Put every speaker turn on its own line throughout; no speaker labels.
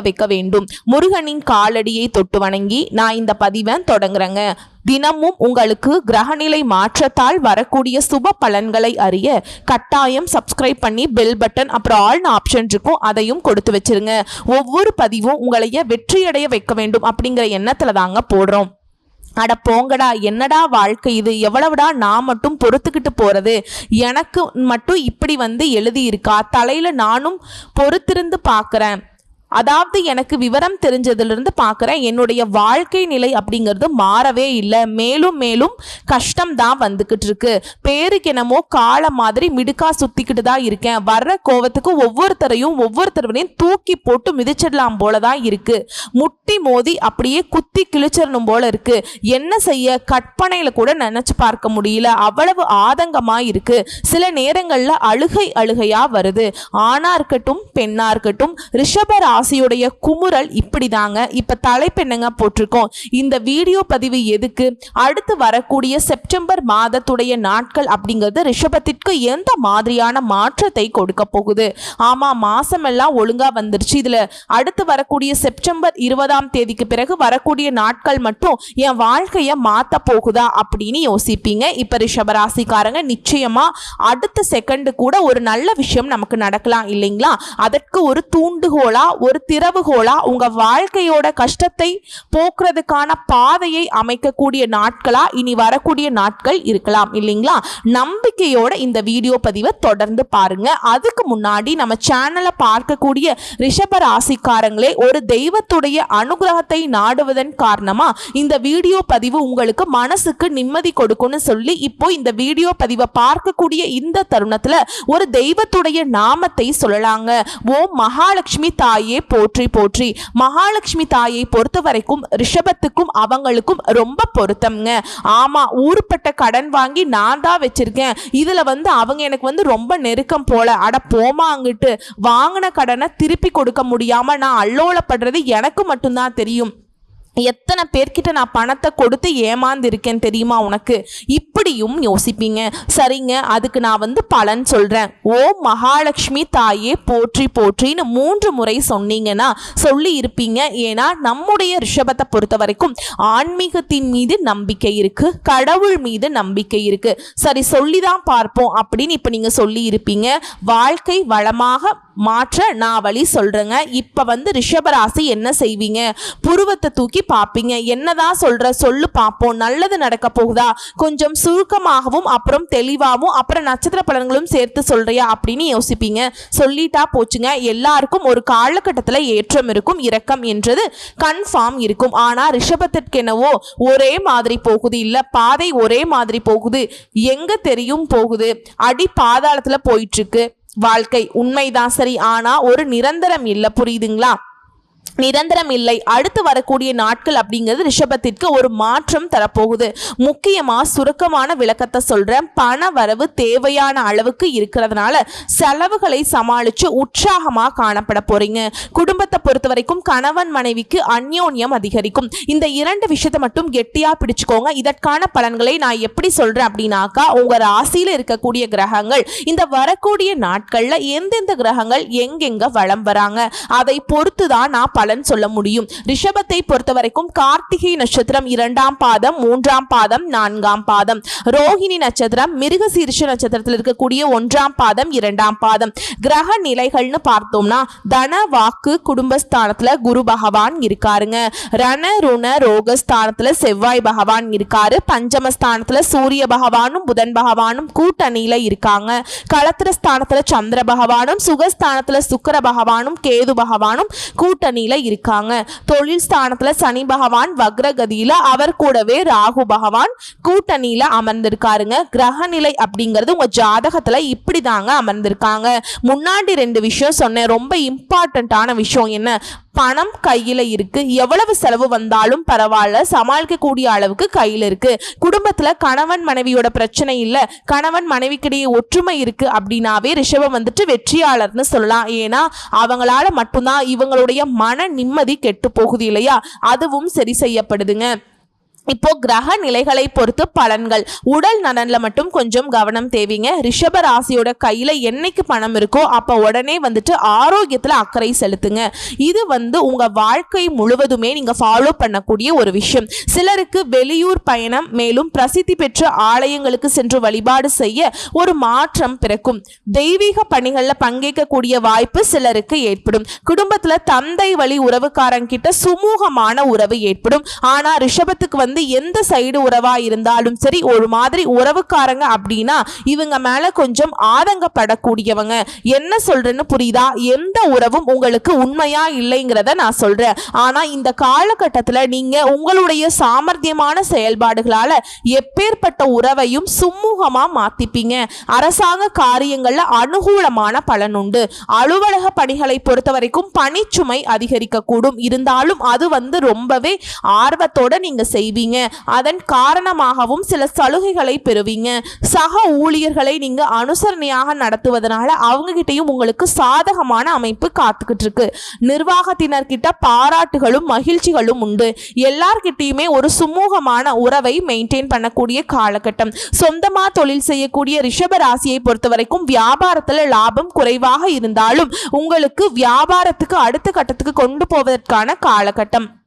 வைக்க வேண்டும். முருகனின் காலடியை தொட்டு வணங்கி நான் இந்த பதிவை தொடங்குறேங்க. தினமும் உங்களுக்கு கிரகநிலை மாற்றத்தால் வரக்கூடிய சுப பலன்களை அறிய கட்டாயம் சப்ஸ்கிரைப் பண்ணி பெல் பட்டன் அப்புறம் ஆல்னு ஆப்ஷன் இருக்கும். அதையும் கொடுத்து வச்சிருங்க. ஒவ்வொரு பதிவும் உங்களைய வெற்றியடைய வைக்க வேண்டும் அப்படிங்கிற எண்ணத்துல தாங்க போடுறோம். அட போங்கடா என்னடா வாழ்க்கை இது? எவ்வளவுடா நான் மட்டும் பொறுத்துக்கிட்டு போறது? எனக்கு மட்டும் இப்படி வந்து எழுதியிருக்கா? தலையில நானும் பொறுத்திருந்து பார்க்குறேன். அதாவது எனக்கு விவரம் தெரிஞ்சதுலேருந்து பார்க்குறேன் என்னுடைய வாழ்க்கை நிலை அப்படிங்கிறது மாறவே இல்லை. மேலும் மேலும் கஷ்டம் தான் வந்துக்கிட்டு இருக்கு. பேருக்கு என்னமோ காலம் மாதிரி மிடுக்கா சுத்திக்கிட்டு தான் இருக்கேன். வர்ற கோவத்துக்கு ஒவ்வொருத்தரையும் ஒவ்வொருத்தரையும் தூக்கி போட்டு மிதிச்சிடலாம் போல தான் இருக்கு. முட்டி மோதி அப்படியே குத்தி கிழிச்சிடணும் போல இருக்கு. என்ன செய்ய? கற்பனையில கூட நினைச்சு பார்க்க முடியல. அவ்வளவு ஆதங்கமா இருக்கு. சில நேரங்கள்ல அழுகை அழுகையா வருது. ஆணா இருக்கட்டும் பெண்ணா இருக்கட்டும் ரிஷபராசி ராசியுடைய குமுறல் இப்படிதாங்க. இப்ப தலைப்பு என்னங்க போட்டிருக்கோம். இந்த வீடியோ பதிவு எதுக்கு? அடுத்து வரக்கூடிய செப்டம்பர் மாதத்துடைய நாட்கள் அப்படிங்கிறது ரிஷபத்திற்கு எந்த மாதிரியான மாற்றத்தை கொடுக்க போகுது? ஆமா மாசம் எல்லாம் ஒழுங்கா வந்துருச்சு. இதுல அடுத்து வரக்கூடிய செப்டம்பர் இருபதாம் தேதிக்கு பிறகு வரக்கூடிய நாட்கள் மட்டும் என் வாழ்க்கையை மாத்த போகுதா அப்படின்னு யோசிப்பீங்க. இப்ப ரிஷபராசிக்காரங்க நிச்சயமா அடுத்த செகண்ட் கூட ஒரு நல்ல விஷயம் நமக்கு நடக்கலாம் இல்லைங்களா? அதற்கு ஒரு தூண்டுகோலாக ஒரு ஒரு திறவுகோலா உங்க வாழ்க்கையோட கஷ்டத்தை போக்குறதுக்கான பாதையை அமைக்கக்கூடிய நாட்களா இனி வரக்கூடிய நாட்கள் இருக்கலாம் இல்லைங்களா? நம்பிக்கையோட இந்த வீடியோ பதிவை தொடர்ந்து பாருங்க. அதுக்கு முன்னாடி நம்ம சேனலை பார்க்கக்கூடிய ரிஷப ராசிக்காரங்களே ஒரு தெய்வத்துடைய அனுகிரகத்தை நாடுவதன் காரணமா இந்த வீடியோ பதிவு உங்களுக்கு மனசுக்கு நிம்மதி கொடுக்கும்னு சொல்லி இப்போ இந்த வீடியோ பதிவை பார்க்கக்கூடிய இந்த தருணத்துல ஒரு தெய்வத்துடைய நாமத்தை சொல்லலாங்க. ஓம் மகாலட்சுமி தாயே போற்றி போற்றி. மகாலட்சுமி தாயை பொறுத்த வரைக்கும் ரிஷபத்துக்கும் அவங்களுக்கும் ரொம்ப பொருத்தம்ங்க. ஆமா ஊருப்பட்ட கடன் வாங்கி நான் தான் வச்சிருக்கேன். இதுல வந்து அவங்க எனக்கு வந்து ரொம்ப நெருக்கம் போல. அட போமா அங்கிட்டு. வாங்கின கடனை திருப்பி கொடுக்க முடியாம நான் அல்லோலப்படுறது எனக்கு மட்டும்தான் தெரியும். எத்தனை பேர்கிட்ட நான் பணத்தை கொடுத்து ஏமாந்துருக்கேன் தெரியுமா உனக்கு? இப்படியும் யோசிப்பீங்க. சரிங்க அதுக்கு நான் வந்து பலன் சொல்கிறேன் ஓ மகாலட்சுமி தாயே போற்றி போற்றின்னு மூன்று முறை சொன்னீங்கன்னா சொல்லி இருப்பீங்க. ஏன்னா நம்முடைய ரிஷபத்தை பொறுத்த வரைக்கும் ஆன்மீகத்தின் மீது நம்பிக்கை இருக்கு. கடவுள் மீது நம்பிக்கை இருக்கு. சரி சொல்லி தான் பார்ப்போம் அப்படின்னு இப்போ நீங்கள் சொல்லி இருப்பீங்க. வாழ்க்கை வளமாக மாற்ற நான் வழி சொல்கிறேங்க இப்போ வந்து ரிஷபராசி என்ன செய்வீங்க? புருவத்தை தூக்கி பார்ப்பீங்க. என்னதான் சொல்கிற சொல்லு பார்ப்போம். நல்லது நடக்க போகுதா? கொஞ்சம் சுருக்கமாகவும் அப்புறம் தெளிவாகவும் அப்புறம் நட்சத்திர பலன்களும் சேர்த்து சொல்கிறியா அப்படின்னு யோசிப்பீங்க. சொல்லிட்டா போச்சுங்க. எல்லாருக்கும் ஒரு காலகட்டத்தில் ஏற்றம் இருக்கும் இரக்கம் என்றது கன்ஃபார்ம் இருக்கும். ஆனால் ரிஷபத்திற்கு என்னவோ ஒரே மாதிரி போகுது. இல்லை பாதை ஒரே மாதிரி போகுது. எங்கே தெரியும் போகுது. அடி பாதாளத்தில் போயிட்டுருக்கு. வாழ்க்கை உண்மைதான் சரி ஆனா ஒரு நிரந்தரம் இல்லை. புரியுதுங்களா? நிரந்தரம் இல்லை. அடுத்து வரக்கூடிய நாட்கள் அப்படிங்கிறது ரிஷபத்திற்கு ஒரு மாற்றம் தரப்போகுது. முக்கியமா சுருக்கமான விளக்கத்தை சொல்றேன். பண வரவு தேவையான அளவுக்கு இருக்கிறதுனால செலவுகளை சமாளிச்சு உற்சாகமா காணப்பட போறீங்க. குடும்பத்தை பொறுத்த வரைக்கும் கணவன் மனைவிக்கு அந்யோன்யம் அதிகரிக்கும். இந்த இரண்டு விஷயத்தை மட்டும் கெட்டியா பிடிச்சுக்கோங்க. இதற்கான பலன்களை நான் எப்படி சொல்றேன் அப்படின்னாக்கா உங்க ராசியில இருக்கக்கூடிய கிரகங்கள் இந்த வரக்கூடிய நாட்கள்ல எந்தெந்த கிரகங்கள் எங்கெங்க வளம் வராங்க அதை பொறுத்து தான் நான் பலன் சொல்ல முடியும். ரிஷபத்தை பொறுத்த வரைக்கும் கார்த்திகை நட்சத்திரம் இரண்டாம் பாதம் மூன்றாம் பாதம் நான்காம் பாதம். ரோஹிணி நட்சத்திரம் மிருகசீரிஷ நட்சத்திரத்தில் இருக்கக்கூடிய ஒன்றாம் பாதம் இரண்டாம் பாதம். கிரக நிலைகள்னு பார்த்தோம்னா தன வாக்கு குடும்பஸ்தானத்துல குரு பகவான் இருக்காருங்க. ரண ருண ரோகஸ்தானத்துல செவ்வாய் பகவான் இருக்காரு. பஞ்சமஸ்தானத்துல சூரிய பகவானும் புதன் பகவானும் கூட்டணியில இருக்காங்க. களத்திர ஸ்தானத்துல சந்திர பகவானும் சுகஸ்தானத்துல சுக்கர பகவானும் கேது பகவானும் கூட்டணி நிலையில இருக்காங்க. தொழில் ஸ்தானத்துல சனி பகவான் வக்ரகதியில அவர் கூடவே ராகு பகவான் கூட்டணியில அமர்ந்திருக்காருங்க. கிரக நிலை அப்படிங்கிறது உங்க ஜாதகத்துல இப்படிதாங்க அமர்ந்திருக்காங்க. முன்னாடி ரெண்டு விஷயம் சொன்னேன். ரொம்ப இம்பார்ட்டண்ட்டான விஷயம் என்ன? பணம் கையில் இருக்கு. எவ்வளவு செலவு வந்தாலும் பரவாயில்ல. சமாளிக்கக்கூடிய அளவுக்கு கையில் இருக்கு. குடும்பத்தில் கணவன் மனைவியோட பிரச்சனை இல்லை. கணவன் மனைவிக்கிடையே ஒற்றுமை இருக்கு அப்படின்னாவே ரிஷபம் வந்துட்டு வெற்றியாளர்னு சொல்லலாம். ஏன்னா அவங்களால மட்டும்தான் இவங்களுடைய மன நிம்மதி கெட்டு போகுது இல்லையா? அதுவும் சரி செய்யப்படுதுங்க. இப்போ கிரக நிலைகளை பொறுத்து பலன்கள். உடல் நலன்ல மட்டும் கொஞ்சம் கவனம் தேவைங்க. ரிஷப ராசியோட கையில என்னைக்கு பணம் இருக்கோ அப்ப உடனே வந்துட்டு ஆரோக்கியத்துல அக்கறை செலுத்துங்க. இது வந்து உங்க வாழ்க்கை முழுவதுமே நீங்க ஃபாலோ பண்ணக்கூடிய ஒரு விஷயம். சிலருக்கு வெளியூர் பயணம் மேலும் பிரசித்தி பெற்ற ஆலயங்களுக்கு சென்று வழிபாடு செய்ய ஒரு மாற்றம் பிறக்கும். தெய்வீக பணிகள்ல பங்கேற்கக்கூடிய வாய்ப்பு சிலருக்கு ஏற்படும். குடும்பத்துல தந்தை வழி உறவுக்காரங்கிட்ட சுமூகமான உறவு ஏற்படும். ஆனா ரிஷபத்துக்கு வந்து எந்த சைடு உறவா இருந்தாலும் சரி ஒரு மாதிரி உறவுக்காரங்க அப்படின்னா இவங்க மேல கொஞ்சம் ஆதங்கப்படக்கூடியவங்க. என்ன சொல்றேன்னு புரியுதா? எந்த உறவும் உங்களுக்கு உண்மையா இல்லைங்கிறத நான் சொல்றேன். ஆனா இந்த காலகட்டத்துல நீங்க உங்களுடைய சாமர்த்தியமான செயல்பாடுகளால எப்பேற்பட்ட உறவையும் சுமூகமா மாத்திப்பீங்க. அரசாங்க காரியங்கள்ல அனுகூலமான பலன் உண்டு. அலுவலக பணிகளை பொறுத்த வரைக்கும் பணிச்சுமை அதிகரிக்கக்கூடும். இருந்தாலும் அது வந்து ரொம்பவே ஆர்வத்தோட நீங்க செய்வீங்க. அதன் காரணமாகவும் சில சலுகைகளை பெறுவீங்க. சக ஊழியர்களை நீங்க அனுசரணையாக நடத்துவதனால அவங்க கிட்டையும் உங்களுக்கு சாதகமான அமைப்பு காத்துக்கிட்டு இருக்கு நிர்வாகத்தினர்கிட்ட பாராட்டுகளும் மகிழ்ச்சிகளும் உண்டு. எல்லார்கிட்டையுமே ஒரு சுமூகமான உறவை மெயின்டைன் பண்ணக்கூடிய காலகட்டம். சொந்தமா தொழில் செய்யக்கூடிய ரிஷப ராசியை பொறுத்த வரைக்கும் வியாபாரத்துல லாபம் குறைவாக இருந்தாலும் உங்களுக்கு வியாபாரத்துக்கு அடுத்த கட்டத்துக்கு கொண்டு போவதற்கான காலகட்டம்.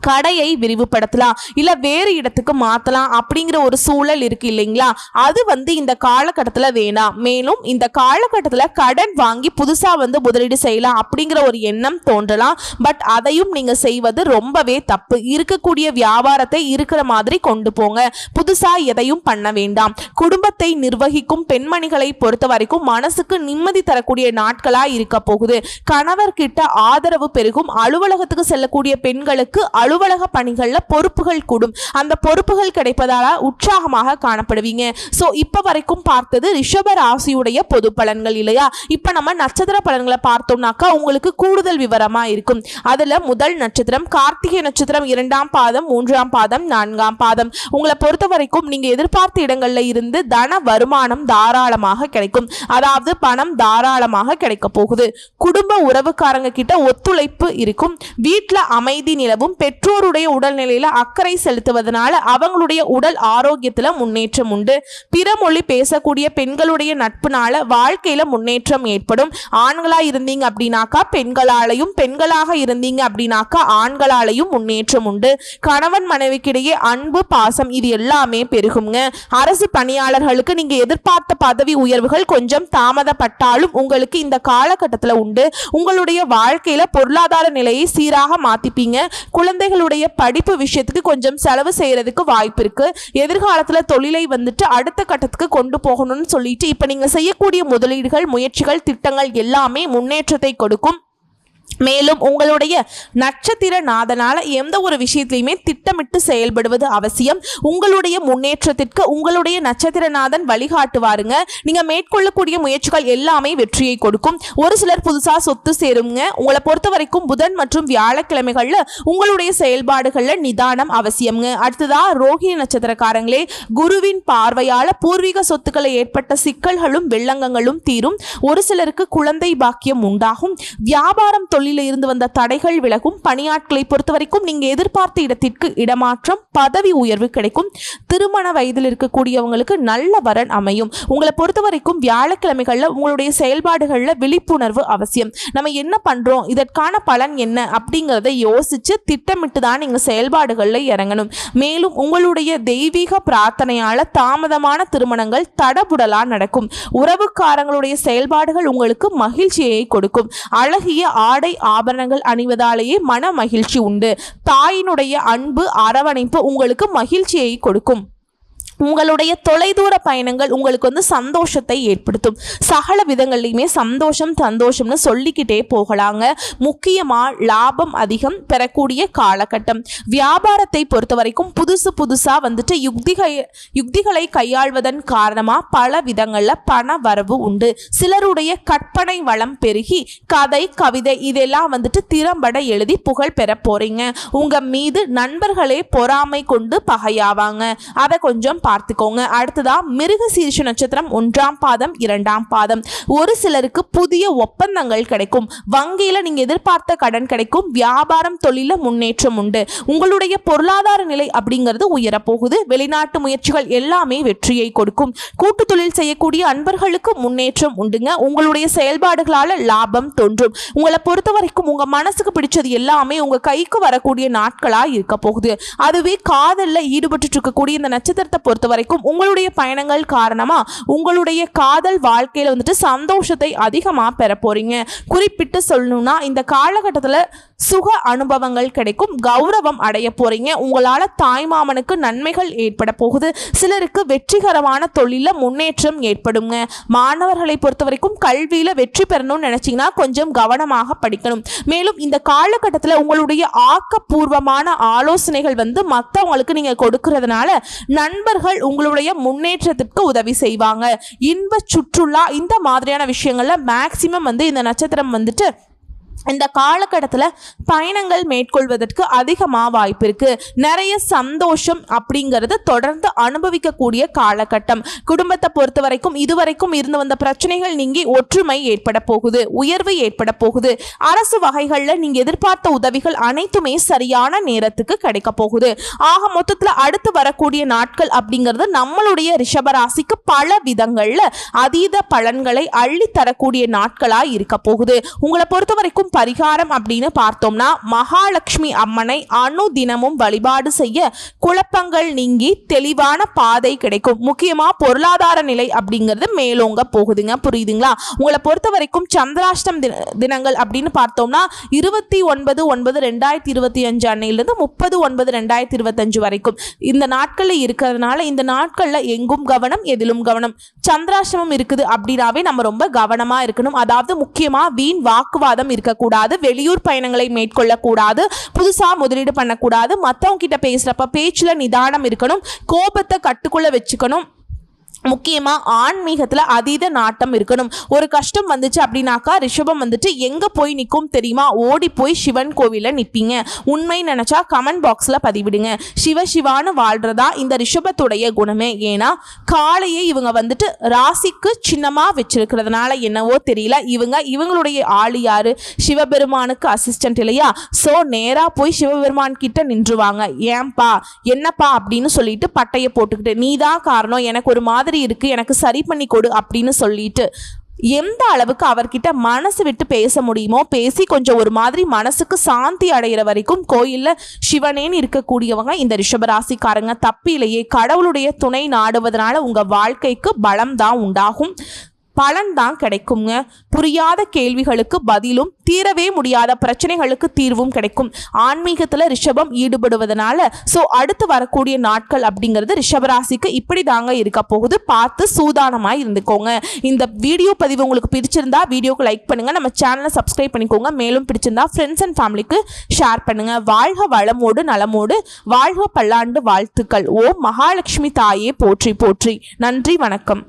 கடையை விரிவுபடுத்தலாம். இல்ல வேறு இடத்துக்கு மாத்தலாம் அப்படிங்கிற ஒரு சூழல் இருக்கு இல்லைங்களா? அது வந்து இந்த காலகட்டத்துல வேணாம். மேலும் இந்த காலகட்டத்துல கடன் வாங்கி புதுசா வந்து முதலீடு செய்யலாம் அப்படிங்கிற ஒரு எண்ணம் தோன்றலாம். பட் அதையும் நீங்க செய்வது ரொம்பவே தப்பு. இருக்கக்கூடிய வியாபாரத்தை இருக்கிற மாதிரி கொண்டு போங்க. புதுசா எதையும் பண்ண வேண்டாம். குடும்பத்தை நிர்வகிக்கும் பெண்மணிகளை பொறுத்த வரைக்கும் மனசுக்கு நிம்மதி தரக்கூடிய நாட்களா இருக்க போகுது. கணவர்கிட்ட ஆதரவு பெருகும். அலுவலகத்துக்கு செல்லக்கூடிய பெண்களுக்கு அலுவலக பணிகள்ல பொறுப்புகள் கூடும். அந்த பொறுப்புகள் கிடைப்பதால உற்சாகமாக காணப்படுவீங்க. ஸோ இப்போ வரைக்கும் பார்த்தது ரிஷப ராசியுடைய பொது பலன்கள் இல்லையா? இப்போ நம்ம நட்சத்திர பலன்களை பார்த்தோம்னாக்கா உங்களுக்கு கூடுதல் விவரமா இருக்கும். அதுல முதல் நட்சத்திரம் கார்த்திகை நட்சத்திரம் இரண்டாம் பாதம் மூன்றாம் பாதம் நான்காம் பாதம். உங்களை பொறுத்த வரைக்கும் நீங்க எதிர்பார்த்த இடங்கள்ல இருந்து தன வருமானம் தாராளமாக கிடைக்கும். அதாவது பணம் தாராளமாக கிடைக்க போகுது. குடும்ப உறவுக்காரங்க கிட்ட ஒத்துழைப்பு இருக்கும். வீட்டில் அமைதி நிலவும். பெற்ற பெற்றோருடைய உடல்நிலையில அக்கறை செலுத்துவதனால அவங்களுடைய உடல் ஆரோக்கியத்துல முன்னேற்றம் உண்டு. பிற மொழி பேசக்கூடிய பெண்களுடைய நட்புனால வாழ்க்கையில முன்னேற்றம் ஏற்படும். ஆண்களா இருந்தீங்க அப்படின்னாக்கா பெண்களாலையும் பெண்களாக இருந்தீங்க அப்படின்னாக்கா ஆண்களாலையும் முன்னேற்றம் உண்டு. கணவன் மனைவிக்கிடையே அன்பு பாசம் இது எல்லாமே பெருகுங்க. அரசு பணியாளர்களுக்கு நீங்க எதிர்பார்த்த பதவி உயர்வுகள் கொஞ்சம் தாமதப்பட்டாலும் உங்களுக்கு இந்த காலகட்டத்தில் உண்டு. உங்களுடைய வாழ்க்கையில பொருளாதார நிலையை சீராக மாத்திப்பீங்க. குழந்தை குழந்தைகளுடைய படிப்பு விஷயத்துக்கு கொஞ்சம் செலவு செய்யறதுக்கு வாய்ப்பு இருக்கு. எதிர்காலத்துல தொழிலை வந்துட்டு அடுத்த கட்டத்துக்கு கொண்டு போகணும்னு சொல்லிட்டு இப்ப நீங்க செய்யக்கூடிய முதலீடுகள் முயற்சிகள் திட்டங்கள் எல்லாமே முன்னேற்றத்தை கொடுக்கும். மேலும் உங்களுடைய நட்சத்திர நாதனால எந்த ஒரு விஷயத்திலையுமே திட்டமிட்டு செயல்படுவது அவசியம். உங்களுடைய முன்னேற்றத்திற்கு உங்களுடைய நட்சத்திரநாதன் வழிகாட்டுவாருங்க. நீங்க மேற்கொள்ளக்கூடிய முயற்சிகள் எல்லாமே வெற்றியை கொடுக்கும். ஒரு சிலர் புதுசா சொத்து சேருங்க. உங்களை பொறுத்த வரைக்கும் புதன் மற்றும் வியாழக்கிழமைகள்ல உங்களுடைய செயல்பாடுகள்ல நிதானம் அவசியம்ங்க. அடுத்ததா ரோஹிணி நட்சத்திரக்காரங்களே குருவின் பார்வையால பூர்வீக சொத்துக்களை ஏற்பட்ட சிக்கல்களும் வெள்ளங்கங்களும் தீரும். ஒரு சிலருக்கு குழந்தை பாக்கியம் உண்டாகும். வியாபாரம் தொழில் இருந்து வந்த தடைகள் விலகும். பணியாட்களை பொறுத்த வரைக்கும் நீங்க எதிர்பார்த்த இடத்திற்கு இடமாற்றம் பதவி உயர்வு கிடைக்கும். திருமண வயதில் இருக்கக்கூடியவங்களுக்கு நல்ல வரன் அமையும். உங்களை பொறுத்த வரைக்கும் உங்களுடைய செயல்பாடுகளில் விழிப்புணர்வு அவசியம். நம்ம என்ன பண்றோம்? இதற்கான பலன் என்ன? அப்படிங்கிறத யோசிச்சு திட்டமிட்டு தான் நீங்க செயல்பாடுகளில் இறங்கணும். மேலும் உங்களுடைய தெய்வீக பிரார்த்தனையால தாமதமான திருமணங்கள் தடபுடலா நடக்கும். உறவுக்காரங்களுடைய செயல்பாடுகள் உங்களுக்கு மகிழ்ச்சியை கொடுக்கும். அழகிய ஆடை ஆபரணங்கள் அணிவதாலேயே மன மகிழ்ச்சி உண்டு. தாயினுடைய அன்பு அரவணைப்பு உங்களுக்கு மகிழ்ச்சியை கொடுக்கும். உங்களுடைய தொலைதூர பயணங்கள் உங்களுக்கு வந்து சந்தோஷத்தை ஏற்படுத்தும். சகல விதங்கள்லையுமே சந்தோஷம் சந்தோஷம்னு சொல்லிக்கிட்டே போகலாங்க. முக்கியமாக லாபம் அதிகம் பெறக்கூடிய காலகட்டம். வியாபாரத்தை பொறுத்த வரைக்கும் புதுசு புதுசாக வந்துட்டு யுக்திகை யுக்திகளை கையாள்வதன் காரணமாக பல விதங்களில் பண வரவு உண்டு. சிலருடைய கற்பனை வளம் பெருகி கதை கவிதை இதெல்லாம் வந்துட்டு திறம்பட எழுதி புகழ் பெற போகிறீங்க உங்கள் மீது நண்பர்களே பொறாமை கொண்டு பகையாவாங்க. அதை கொஞ்சம் பார்த்துக்கோங்க. அடுத்ததா மிருக சீர்ஷ நட்சத்திரம் ஒன்றாம் பாதம் இரண்டாம் பாதம். ஒரு சிலருக்கு புதிய ஒப்பந்தங்கள் கிடைக்கும். வங்கியில நீங்க எதிர்பார்த்த கடன் கிடைக்கும். வியாபாரம் தொழில முன்னேற்றம் உண்டு. உங்களுடைய பொருளாதார நிலை அப்படிங்கிறது உயரப்போகுது. வெளிநாட்டு முயற்சிகள் எல்லாமே வெற்றியை கொடுக்கும். கூட்டு தொழில் செய்யக்கூடிய அன்பர்களுக்கு முன்னேற்றம் உண்டுங்க. உங்களுடைய செயல்பாடுகளால லாபம் தோன்றும். உங்களை பொறுத்த வரைக்கும் உங்க மனசுக்கு பிடிச்சது எல்லாமே உங்க கைக்கு வரக்கூடிய நாட்களா இருக்க போகுது. அதுவே காதல்ல ஈடுபட்டு இருக்கக்கூடிய இந்த நட்சத்திரத்தை பொறுத்த வரைக்கும் உங்களுடைய பயணங்கள் காரணமாக உங்களுடைய காதல் வாழ்க்கையில் வந்துட்டு சந்தோஷத்தை அதிகமாக பெற போகிறீங்க குறிப்பிட்டு சொல்லணும்னா இந்த காலகட்டத்தில் சுக அனுபவங்கள் கிடைக்கும் கௌரவம் அடைய போறீங்க. உங்களால் தாய்மாமனுக்கு நன்மைகள் ஏற்பட போகுது. சிலருக்கு வெற்றிகரமான தொழில முன்னேற்றம் ஏற்படுங்க. மாணவர்களை பொறுத்த வரைக்கும் கல்வியில் வெற்றி பெறணும்னு நினைச்சீங்கன்னா கொஞ்சம் கவனமாக படிக்கணும். மேலும் இந்த காலகட்டத்தில் உங்களுடைய ஆக்கப்பூர்வமான ஆலோசனைகள் வந்து மற்றவங்களுக்கு நீங்க கொடுக்கறதுனால நண்பர்கள் உங்களுடைய முன்னேற்றத்திற்கு உதவி செய்வாங்க. இன்ப சுற்றுலா இந்த மாதிரியான விஷயங்கள்ல மேக்சிமம் வந்து இந்த நட்சத்திரம் வந்துட்டு இந்த காலகட்டத்தில் பயணங்கள் மேற்கொள்வதற்கு அதிகமாக வாய்ப்பு இருக்குது நிறைய சந்தோஷம் அப்படிங்கிறது தொடர்ந்து அனுபவிக்கக்கூடிய காலகட்டம். குடும்பத்தை பொறுத்த வரைக்கும் இதுவரைக்கும் இருந்து வந்த பிரச்சனைகள் நீங்கி ஒற்றுமை ஏற்பட போகுது உயர்வு ஏற்பட போகுது. அரசு வகைகளில் நீங்கள் எதிர்பார்த்த உதவிகள் அனைத்துமே சரியான நேரத்துக்கு கிடைக்க போகுது. ஆக மொத்தத்தில் அடுத்து வரக்கூடிய நாட்கள் அப்படிங்கிறது நம்மளுடைய ரிஷபராசிக்கு பல விதங்களில் அதீத பலன்களை அள்ளி தரக்கூடிய நாட்களாக இருக்க போகுது. உங்களை பொறுத்த வரைக்கும் பரிகாரம் அப்படின்னு பார்த்தோம்னா மகாலட்சுமி அம்மனை அணு தினமும் வழிபாடு செய்ய குழப்பங்கள் நீங்கி தெளிவான பாதை கிடைக்கும். முக்கியமா பொருளாதார நிலை அப்படிங்கிறது மேலோங்க போகுதுங்க. புரியுதுங்களா? உங்களை பொறுத்த வரைக்கும் சந்திராஷ்டம் தின தினங்கள் அப்படின்னு பார்த்தோம்னா இருபத்தி ஒன்பது ஒன்பது ரெண்டாயிரத்தி இருபத்தி அஞ்சு அன்னையிலிருந்து முப்பது ஒன்பது ரெண்டாயிரத்தி இருபத்தஞ்சு வரைக்கும். இந்த நாட்களில் இருக்கிறதுனால இந்த நாட்களில் எங்கும் கவனம் எதிலும் கவனம். சந்திராஷ்டமம் இருக்குது அப்படின்னாவே நம்ம ரொம்ப கவனமா இருக்கணும். அதாவது முக்கியமா வீண் வாக்குவாதம் இருக்கக்கூடாது வெளியூர் பயணங்களை மேற்கொள்ளக்கூடாது புதுசாக முதலீடு பண்ணக்கூடாது. மற்றவங்க கிட்ட பேசுகிறப்ப பேச்சில் நிதானம் இருக்கணும் கோபத்தை கட்டுக்குள்ள வச்சுக்கணும். முக்கியமாக ஆன்மீகத்தில் அதீத நாட்டம் இருக்கணும். ஒரு கஷ்டம் வந்துச்சு அப்படின்னாக்கா ரிஷபம் வந்துட்டு எங்கே போய் நிற்கும் தெரியுமா? ஓடி போய் சிவன் கோவிலில் நிற்பீங்க உண்மை நினச்சா கமெண்ட் பாக்ஸில் பதிவிடுங்க. சிவ சிவான்னு வாழ்கிறதா இந்த ரிஷபத்துடைய குணமே. ஏன்னா காலையே இவங்க வந்துட்டு ராசிக்கு சின்னமாக வச்சிருக்கிறதுனால என்னவோ தெரியல. இவங்க இவங்களுடைய ஆளு யார்? சிவபெருமானுக்கு அசிஸ்டன்ட் இல்லையா? ஸோ நேராக போய் சிவபெருமான் கிட்ட நின்றுவாங்க. ஏன்பா? என்னப்பா? அப்படின்னு சொல்லிட்டு பட்டையை போட்டுக்கிட்டு நீ தான் காரணம். எனக்கு ஒரு மாதிரி இருக்கு எனக்கு சரி பண்ணி கொடு அப்படின்னு சொல்லிட்டு எந்த அளவுக்கு அவர்கிட்ட மனசு விட்டு பேச முடியுமோ பேசி கொஞ்சம் ஒரு மாதிரி மனசுக்கு சாந்தி அடைகிற வரைக்கும் கோயிலில் சிவனேன்னு இருக்கக்கூடியவங்க இந்த ரிஷபராசிக்காரங்க தப்பிலேயே கடவுளுடைய துணை நாடுவதனால உங்கள் வாழ்க்கைக்கு பலம் தான் உண்டாகும். பலன் தான் கிடைக்குங்க புரியாத கேள்விகளுக்கு பதிலும் தீரவே முடியாத பிரச்சனைகளுக்கு தீர்வும் கிடைக்கும். ஆன்மீகத்தில் ரிஷபம் ஈடுபடுவதனால ஸோ அடுத்து வரக்கூடிய நாட்கள் அப்படிங்கிறது ரிஷபராசிக்கு இப்படி தாங்க இருக்க போகுது. பார்த்து சூதானமாக இருந்துக்கோங்க. இந்த வீடியோ பதிவு உங்களுக்கு பிடிச்சிருந்தா வீடியோக்கு லைக் பண்ணுங்க. நம்ம சேனலை சப்ஸ்கிரைப் பண்ணிக்கோங்க. மேலும் பிடிச்சிருந்தா ஃப்ரெண்ட்ஸ் அண்ட் ஃபேமிலிக்கு ஷேர் பண்ணுங்க. வாழ்க வளமோடு நலமோடு வாழ்க பல்லாண்டு வாழ்த்துக்கள். ஓ மகாலட்சுமி தாயே போற்றி போற்றி. நன்றி வணக்கம்.